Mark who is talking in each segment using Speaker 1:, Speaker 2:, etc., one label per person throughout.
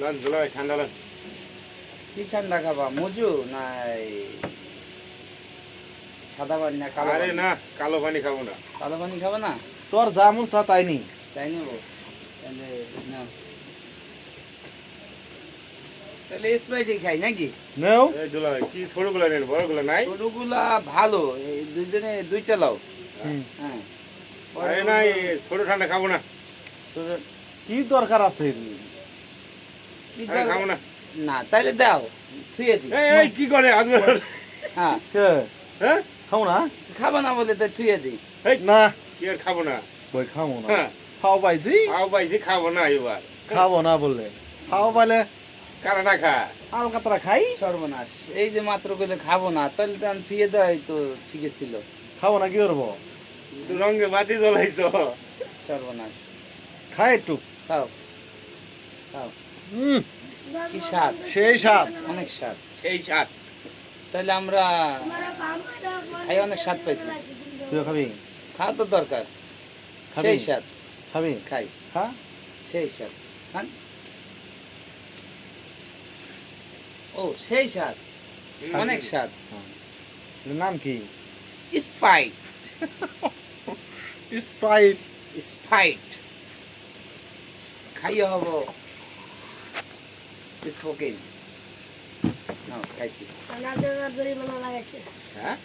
Speaker 1: Loan দুলা ঠান্ডা loan
Speaker 2: কি ঠান্ডা খাবা? মজু? না সাদা পানি না কালো
Speaker 1: আরে না কালো পানি খাব না।
Speaker 2: কালো পানি খাবে না?
Speaker 3: তোর যা মন চা তাই নি।
Speaker 2: তাই নেব। তাহলে নাও। তাহলে স্প্রাইটে খাই নাকি?
Speaker 3: নেও।
Speaker 1: এই দুলা কি ছোটগুলা নেন বড় নাই?
Speaker 2: ছোটগুলা ভালো এই দুজনে দুইটা লাও। হ্যাঁ।
Speaker 1: আরে না ছোট ঠান্ডা খাব না।
Speaker 2: ছোট-
Speaker 3: কি দরকার আছে
Speaker 2: কি
Speaker 1: আরে
Speaker 2: দরকার-
Speaker 1: খাব না।
Speaker 2: না তাহলে দাও দি
Speaker 1: এই কি করে?
Speaker 2: হ্যাঁ।
Speaker 1: হ্যাঁ?
Speaker 3: খাও না?
Speaker 2: খাবা না বলে তো দি
Speaker 3: না।
Speaker 1: কি আর খাব না?
Speaker 3: বই খাব না। খাও পাইছি।
Speaker 1: খাও পাইছি খাব না এবার।
Speaker 3: খাব না বললে। খাও পাইলে।
Speaker 1: কারা খা?
Speaker 3: আলকাতরা খাই।
Speaker 2: সর্বনাশ। এই যে মাত্র বলে খাব না তাহলে তো আমি থুয়ে দেওয়াই তো ঠিক ছিল।
Speaker 3: খাব না কি করব?
Speaker 1: রঙে বাতি জ্বলাইছ।
Speaker 2: সর্বনাশ।
Speaker 3: খাই একটু।
Speaker 2: খাও। খাও।
Speaker 3: হুম
Speaker 2: কি স্বাদ?
Speaker 3: সেই স্বাদ।
Speaker 2: অনেক স্বাদ
Speaker 1: সেই সাত
Speaker 2: তাহলে আমরা খাই অনেক স্বাদ পাইছি।
Speaker 3: তুই খাবি?
Speaker 2: খাওয়া তো দরকার। সেই স্বাদ।
Speaker 3: খাবি?
Speaker 2: খাই।
Speaker 3: খা।
Speaker 2: সেই স্বাদ। খান। ও সেই স্বাদ। অনেক স্বাদ।
Speaker 3: নাম কি?
Speaker 2: Spite
Speaker 3: Sprite.
Speaker 2: স্পাইট খাইয়ে হব। স্পোকেন হ্যাঁ খাইছি
Speaker 1: হ্যাঁ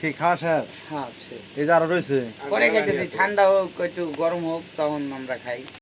Speaker 3: ঠিক খাওয়া স্যার
Speaker 2: হ্যাঁ
Speaker 3: এই যে আরও রয়েছে।
Speaker 2: পরে খাইতেছি ঠান্ডা হোক একটু গরম হোক তখন আমরা খাই।